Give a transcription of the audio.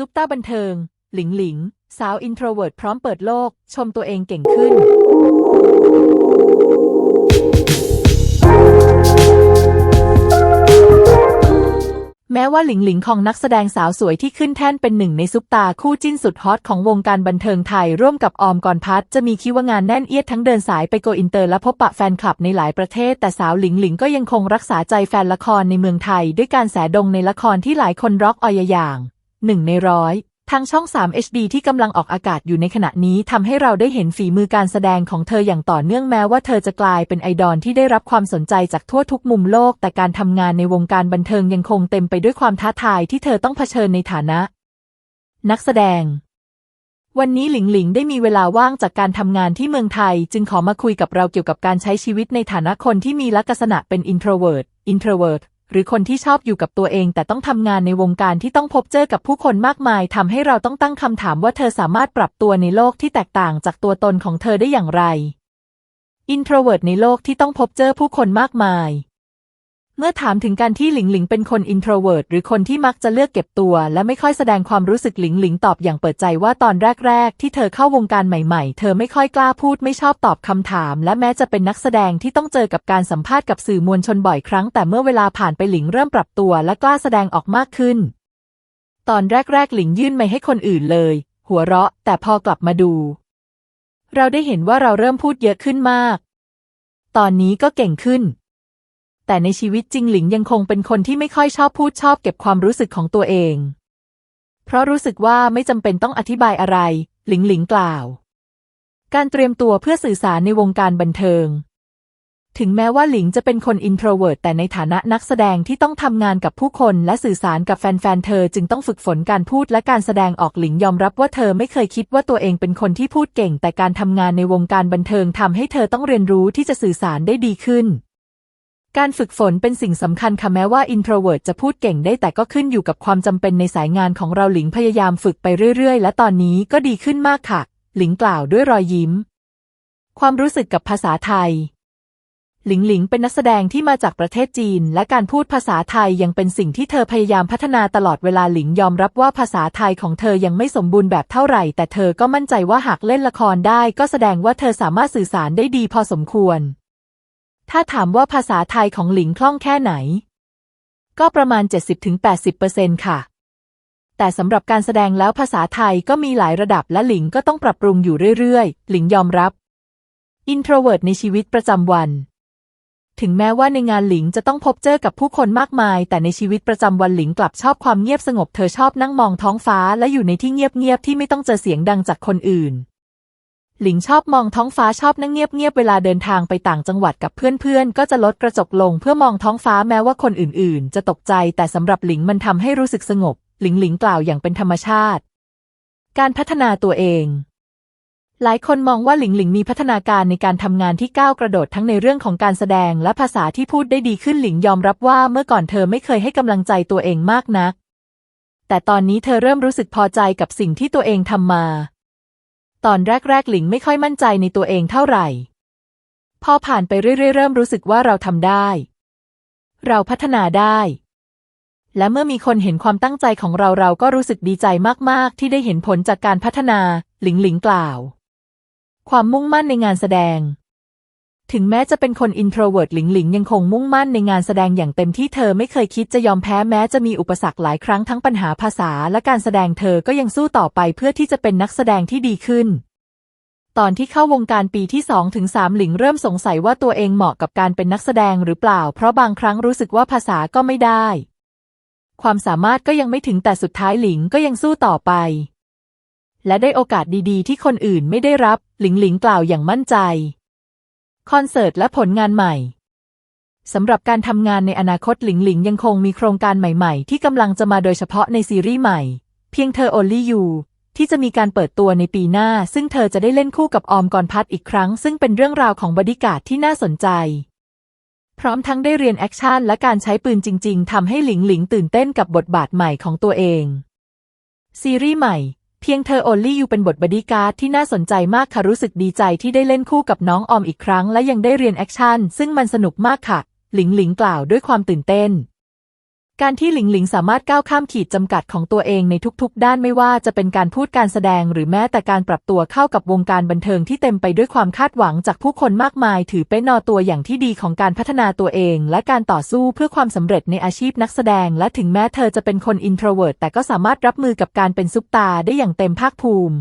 ซุปตาบันเทิง หลิงหลิง สาวอินโทรเวิร์ตพร้อมเปิดโลก ชมตัวเองเก่งขึ้น แม้ว่าหลิงหลิงของนักแสดงสาวสวยที่ขึ้นแท่นเป็นหนึ่งในซุปตาคู่จิ้นสุดฮอตของวงการบันเทิงไทยร่วมกับออมกรพัฒน์จะมีคิว่างานแน่นเอียดทั้งเดินสายไปโกอินเตอร์และพบปะแฟนคลับในหลายประเทศ แต่สาวหลิงหลิงก็ยังคงรักษาใจแฟนละครในเมืองไทย ด้วยการแสดงในละครที่หลายคนร็อกออยอย่าง หนึ่งในร้อยทางช่อง 3 HD ที่กำลังออกอากาศอยู่ในขณะนี้ทำให้เราได้เห็นฝีมือการแสดงของเธออย่างต่อเนื่องแม้ว่าเธอจะกลายเป็นไอดอลที่ได้รับความสนใจจากทั่วทุกมุมโลก แต่การทำงานในวงการบันเทิงยังคงเต็มไปด้วยความท้าทายที่เธอต้องเผชิญในฐานะ นักแสดง วันนี้หลิงหลิงได้มีเวลาว่างจากการทำงานที่เมืองไทย จึงขอมาคุยกับเราเกี่ยวกับการใช้ชีวิตในฐานะคนที่มีลักษณะเป็น introvert introvert หรือคนที่ชอบอยู่กับตัวเองแต่ต้องทำงานในวงการที่ต้องพบเจอกับผู้คนมากมายทำให้เราต้องตั้งคำถามว่าเธอสามารถปรับตัวในโลกที่แตกต่างจากตัวตนของเธอได้อย่างไรอินโทรเวิร์ตในโลกที่ต้องพบเจอผู้คนมากมาย เมื่อถามถึงการที่หลิงหลิงเป็นคน introvert หรือคนที่มักจะเลือกเก็บตัว และไม่ค่อยแสดงความรู้สึกหลิงหลิงตอบอย่างเปิดใจว่าตอนแรก ๆ ที่เธอเข้าวงการใหม่ๆ เธอไม่ค่อยกล้าพูดไม่ชอบตอบคำถาม และแม้จะเป็นนักแสดงที่ต้องเจอกับการสัมภาษณ์กับสื่อมวลชนบ่อยครั้ง แต่เมื่อเวลาผ่านไปหลิงเริ่มปรับตัว และกล้าแสดงออกมากขึ้น ตอนแรก ๆ หลิงยื่นไมค์ให้คนอื่นเลย หัวเราะ แต่พอกลับมาดู เราได้เห็นว่าเราเริ่มพูดเยอะขึ้นมาก ตอนนี้ก็เก่งขึ้น แต่ในชีวิตจริงหลิงยังคงเป็นคนที่ไม่ค่อยชอบพูดชอบเก็บความรู้สึกของตัวเอง เพราะรู้สึกว่าไม่จำเป็นต้องอธิบายอะไร หลิงหลิงกล่าว การเตรียมตัวเพื่อสื่อสารในวงการบันเทิง ถึงแม้ว่าหลิงจะเป็นคน introvert แต่ในฐานะนักแสดงที่ต้องทำงานกับผู้คนและสื่อสารกับแฟนๆเธอจึงต้องฝึกฝนการพูดและการแสดงออกหลิงยอมรับว่าเธอไม่เคยคิดว่าตัวเองเป็นคนที่พูดเก่ง แต่การทำงานในวงการบันเทิงทำให้เธอต้องเรียนรู้ที่จะสื่อสารได้ดีขึ้น การฝึกฝนเป็นสิ่งสำคัญค่ะแม้ว่า introvert จะพูดเก่งได้แต่ก็ขึ้นอยู่กับความจำเป็นในสายงานของเราหลิงพยายามฝึกไปเรื่อย ๆ และตอนนี้ก็ดีขึ้นมากค่ะ หลิงกล่าวด้วยรอยยิ้ม ความรู้สึกกับภาษาไทย หลิงหลิงเป็นนักแสดงที่มาจากประเทศจีน และการพูดภาษาไทยยังเป็นสิ่งที่เธอพยายามพัฒนาตลอดเวลาหลิงยอมรับว่าภาษาไทยของเธอยังไม่สมบูรณ์แบบเท่าไหร่ แต่เธอก็มั่นใจว่าหากเล่นละครได้ ก็แสดงว่าเธอสามารถสื่อสารได้ดีพอสมควร ถ้าถามว่าภาษาไทยของหลิงคล่องแค่ไหน ก็ประมาณ 70-80%ค่ะ แต่สำหรับการแสดงแล้วภาษาไทยก็มีหลายระดับและหลิงก็ต้องปรับปรุงอยู่เรื่อยๆ หลิงยอมรับ introvert ในชีวิตประจำวัน ถึงแม้ว่าในงานหลิงจะต้องพบเจอกับผู้คนมากมาย แต่ในชีวิตประจำวันหลิงกลับชอบความเงียบสงบเธอชอบนั่งมองท้องฟ้าและอยู่ในที่เงียบๆที่ไม่ต้องเจอเสียงดังจากคนอื่น หลิงชอบมองท้องฟ้าชอบนั่งเงียบๆเวลาเดินทางไปต่างจังหวัดกับเพื่อนๆ ก็จะลดกระจกลงเพื่อมองท้องฟ้าแม้ว่าคนอื่นๆ จะตกใจแต่สำหรับหลิงมันทำให้รู้สึกสงบ หลิงหลิงกล่าวอย่างเป็นธรรมชาติ การพัฒนาตัวเอง หลายคนมองว่าหลิงหลิงมีพัฒนาการในการทำงานที่ก้าวกระโดดทั้งในเรื่องของการแสดงและภาษาที่พูดได้ดีขึ้นหลิงยอมรับว่าเมื่อก่อนเธอไม่เคยให้กำลังใจตัวเองมากนัก แต่ตอนนี้เธอเริ่มรู้สึกพอใจกับสิ่งที่ตัวเองทำมา ตอนแรกๆ หลิงไม่ค่อยมั่นใจในตัวเองเท่าไหร่ พอผ่านไปเรื่อยๆ เริ่มรู้สึกว่าเราทำได้ เราพัฒนาได้ และเมื่อมีคนเห็นความตั้งใจของเราเราก็รู้สึกดีใจมากๆ ที่ได้เห็นผลจากการพัฒนา หลิงหลิงกล่าว ความมุ่งมั่นในงานแสดง ถึงแม้จะเป็นคน introvert หลิงหลิงยังคงมุ่งมั่นในงานแสดงอย่างเต็มที่เธอไม่เคยคิดจะยอมแพ้แม้จะมีอุปสรรคหลายครั้งทั้งปัญหาภาษาและการแสดงเธอก็ยังสู้ต่อไปเพื่อที่จะเป็นนักแสดงที่ดีขึ้น ตอนที่เข้าวงการปีที่2ถึง3หลิงเริ่มสงสัยว่าตัวเองเหมาะกับการเป็นนักแสดงหรือเปล่า เพราะบางครั้งรู้สึกว่าภาษาก็ไม่ได้ ความสามารถก็ยังไม่ถึงแต่สุดท้ายหลิงก็ยังสู้ต่อไป และได้โอกาสดีๆ ที่คนอื่นไม่ได้รับ หลิงหลิงกล่าวอย่างมั่นใจ คอนเสิร์ตและผลงานใหม่สำหรับการทำงานในอนาคตหลิงหลิงยังคงมีโครงการใหม่ๆ ที่กำลังจะมาโดยเฉพาะในซีรีส์ใหม่ เพียงเธอ Only You ที่จะมีการเปิดตัวในปีหน้า ซึ่งเธอจะได้เล่นคู่กับออมกรพัฒอีกครั้ง ซึ่งเป็นเรื่องราวของบอดี้การ์ดที่น่าสนใจ พร้อมทั้งได้เรียนแอคชั่นและการใช้ปืนจริง ๆทำให้หลิงหลิงตื่นเต้นกับบทบาทใหม่ของตัวเอง ซีรีส์ใหม่ เพียงเธอโอลลี่อยู่เป็นบทบอดี้การ์ดที่น่าสนใจมากค่ะรู้สึกดีใจที่ได้เล่นคู่กับน้องออมอีกครั้งและยังได้เรียนแอคชั่นซึ่งมันสนุกมากค่ะ หลิงหลิงกล่าวด้วยความตื่นเต้น การที่หลิงหลิงสามารถก้าวข้ามขีดจำกัดของตัวเองในทุกๆ ด้านไม่ว่าจะเป็นการพูดการแสดงหรือแม้แต่การปรับตัวเข้ากับวงการบันเทิงที่เต็มไปด้วยความคาดหวังจากผู้คนมากมาย ถือเป็นนอตัวอย่างที่ดีของการพัฒนาตัวเอง และการต่อสู้เพื่อความสำเร็จในอาชีพนักแสดง และถึงแม้เธอจะเป็นคนอินโทรเวิร์ตแต่ก็สามารถรับมือกับการเป็นซุปตาร์ได้อย่างเต็มภาคภูมิ